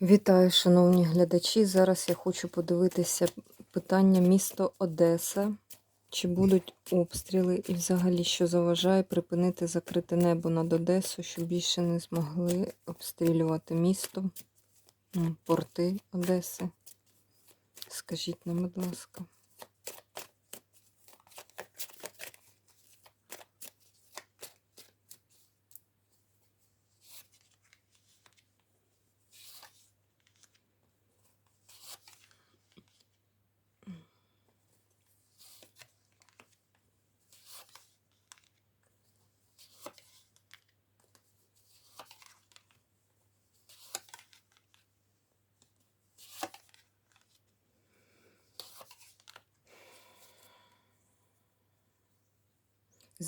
Вітаю, шановні глядачі. Зараз я хочу подивитися питання місто Одеса. Чи будуть обстріли і взагалі що заважає припинити закрите небо над Одесу, щоб більше не змогли обстрілювати місто, порти Одеси? Скажіть нам, будь ласка.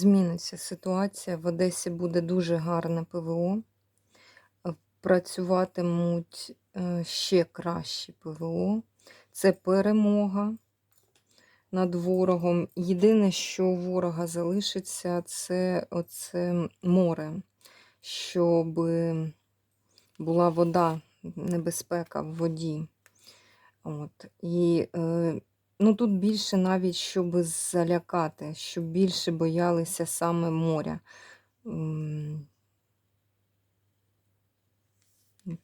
Зміниться ситуація. В Одесі буде дуже гарне ПВО. Працюватимуть е, ще кращі ПВО. Це перемога над ворогом. Єдине, що у ворога залишиться, це оце море, щоб була вода, небезпека в воді. От. І е, ну, тут більше навіть, щоб залякати, щоб більше боялися саме моря.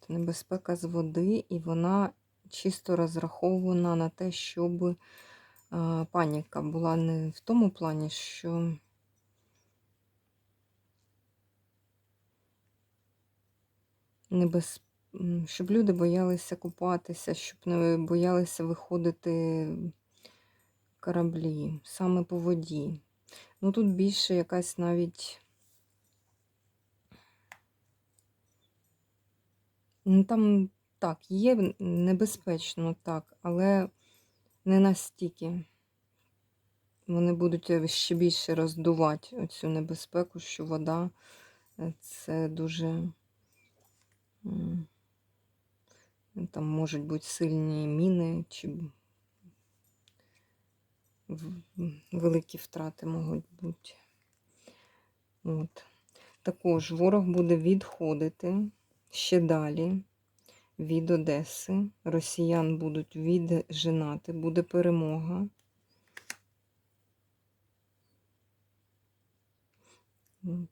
Небезпека з води, і вона чисто розрахована на те, щоб паніка була не в тому плані, що небез... щоб люди боялися купатися, щоб не боялися виходити кораблі, саме по воді. Ну тут більше якась навіть. Ну, там так, є небезпечно, так, але не настільки. Вони будуть е, ще більше роздувати оцю небезпеку, що вода е, це дуже. Там можуть бути сильні міни, чи великі втрати можуть бути. От. Також ворог буде відходити ще далі від Одеси. Росіян будуть віджинати, буде перемога. От.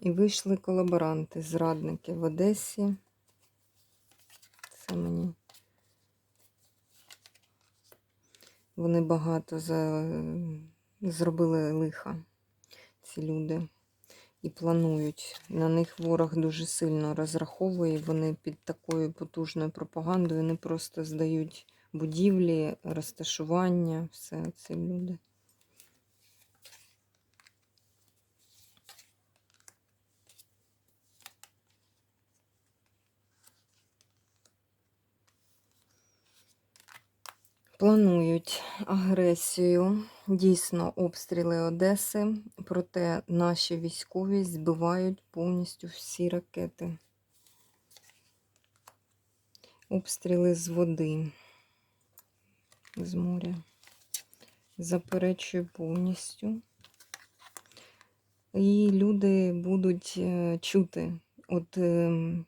І вийшли колаборанти, зрадники в Одесі. Це мені. Вони багато за... зробили лиха, ці люди, і планують. На них ворог дуже сильно розраховує. Вони під такою потужною пропагандою не просто здають будівлі, розташування, все ці люди. Планують агресію, дійсно обстріли Одеси, проте наші військові збивають повністю всі ракети. Обстріли з води, з моря. Заперечую повністю. І люди будуть е, чути, от ем,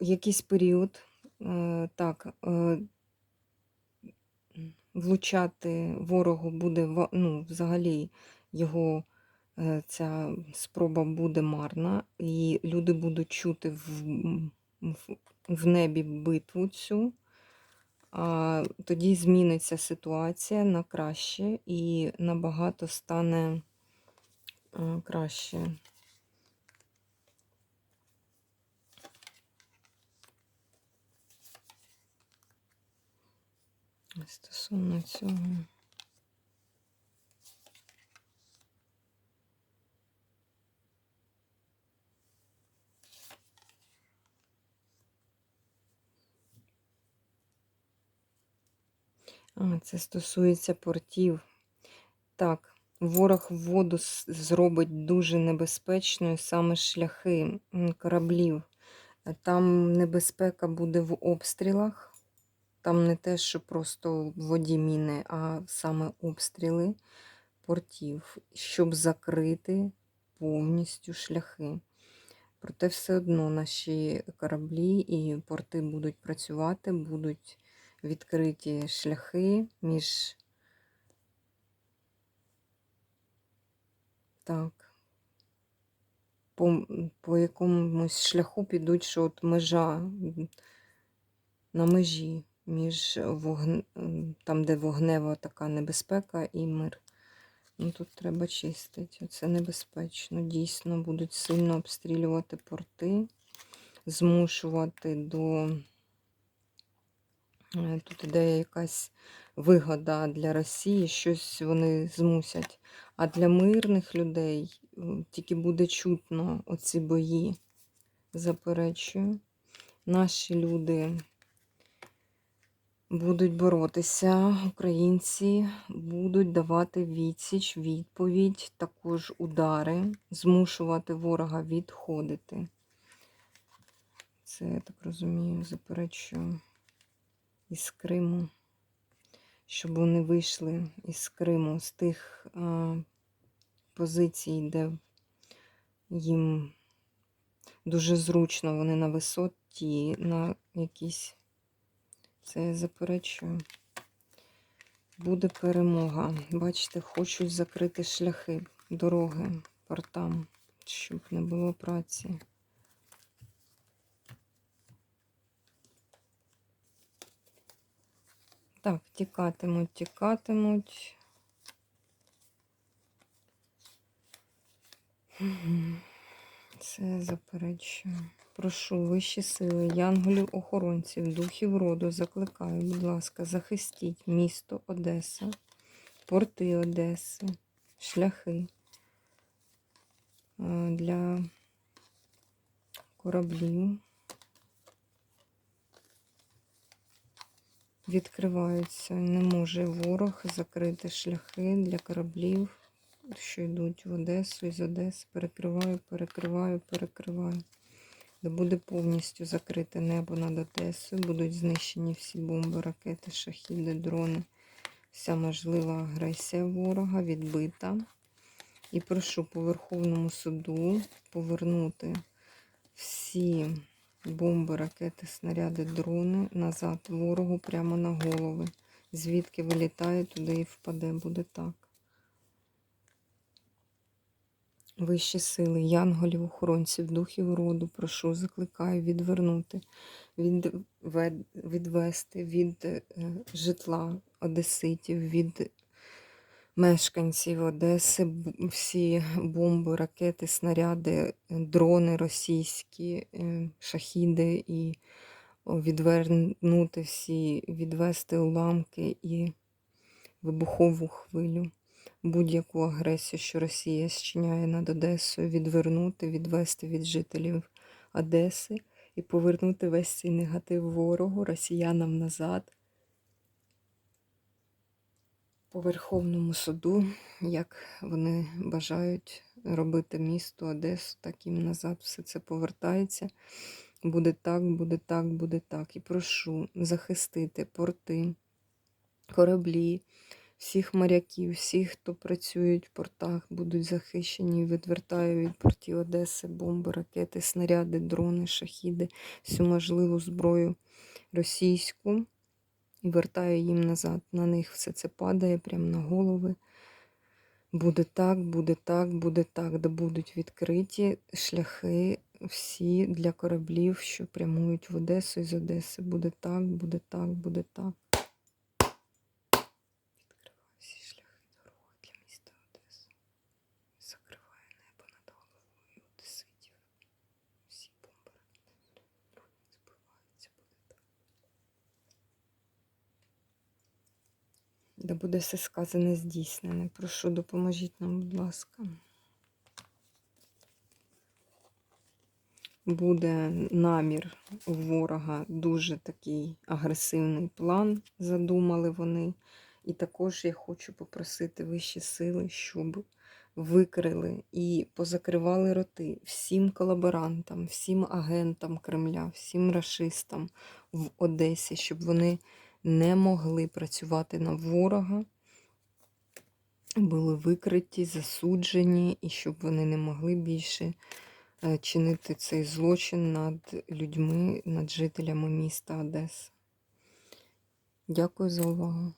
якийсь період, так, е, влучати ворогу буде ну, взагалі його е, ця спроба буде марна, і люди будуть чути в, в, в небі битву цю. А тоді зміниться ситуація на краще і набагато стане е, краще. Стосовно цього. А, це стосується портів. Так, ворог воду зробить дуже небезпечною саме шляхи кораблів. Там небезпека буде в обстрілах. Там не те, що просто воді міни, а саме обстріли портів, щоб закрити повністю шляхи. Проте все одно наші кораблі і порти будуть працювати, будуть відкриті шляхи між. Так. По, по якомусь шляху підуть, що от межа на межі між вогн... там, де вогнева така небезпека і мир. Ну, тут треба чистити. Це небезпечно. Дійсно, будуть сильно обстрілювати порти, змушувати до. Е, Тут іде якась вигода для Росії, щось вони змусять. А для мирних людей тільки буде чутно оці бої. Заперечую. Наші люди будуть боротися, українці будуть давати відсіч, відповідь, також удари, змушувати ворога відходити. Це, я так розумію, заперечую із Криму, щоб вони вийшли із Криму, з тих а, позицій, де їм дуже зручно, вони на висоті, на якісь. Це я заперечую. Буде перемога. Бачите, хочуть закрити шляхи, дороги, портам, щоб не було праці. Так, тікатимуть, тікатимуть. Мгм. Це заперечую. Прошу вищі сили, янголів, охоронців, духів роду, закликаю, будь ласка, захистіть місто Одеса, порти Одеси, шляхи е, для кораблів. Відкриваються. Не може ворог закрити шляхи для кораблів, що йдуть в Одесу із Одеси. Перекриваю, перекриваю, перекриваю. Де буде повністю закрите небо над Одесою. Будуть знищені всі бомби, ракети, шахіди, дрони. Вся можлива агресія ворога відбита. І прошу по Верховному суду повернути всі бомби, ракети, снаряди, дрони назад ворогу прямо на голови. Звідки вилітає, туди і впаде. Буде так. Вищі сили, янголів, охоронців, духів роду, прошу, закликаю відвернути, відвед, відвести від е, житла одеситів, від мешканців Одеси всі бомби, ракети, снаряди, дрони російські, е, шахіди і відвернути всі, відвести уламки і вибухову хвилю будь-яку агресію, що Росія зчиняє над Одесою, відвернути, відвести від жителів Одеси і повернути весь цей негатив ворогу, росіянам назад. По Верховному суду, як вони бажають робити місто Одесу, так їм назад все це повертається. Буде так, буде так, буде так. І прошу захистити порти, кораблі, всіх моряків, всіх, хто працюють в портах, будуть захищені. Відвертаю від портів Одеси бомби, ракети, снаряди, дрони, шахіди, всю можливу зброю російську. І вертаю їм назад. На них все це падає прямо на голови. Буде так, буде так, буде так, де будуть відкриті шляхи всі для кораблів, що прямують в Одесу і з Одеси. Буде так, буде так, буде так. Відкриваю всі шляхи дороги для міста Одеса. Закриваю небо над головою одеситів. Всі бомби збиваються, буде так. Да буде все сказане здійснене. Прошу, допоможіть нам, будь ласка. Буде намір у ворога дуже такий агресивний план, задумали вони. І також я хочу попросити вищі сили, щоб викрили і позакривали роти всім колаборантам, всім агентам Кремля, всім рашистам в Одесі, щоб вони не могли працювати на ворога були викриті, засуджені, і щоб вони не могли більше е, чинити цей злочин над людьми, над жителями міста Одеса. Дякую за увагу.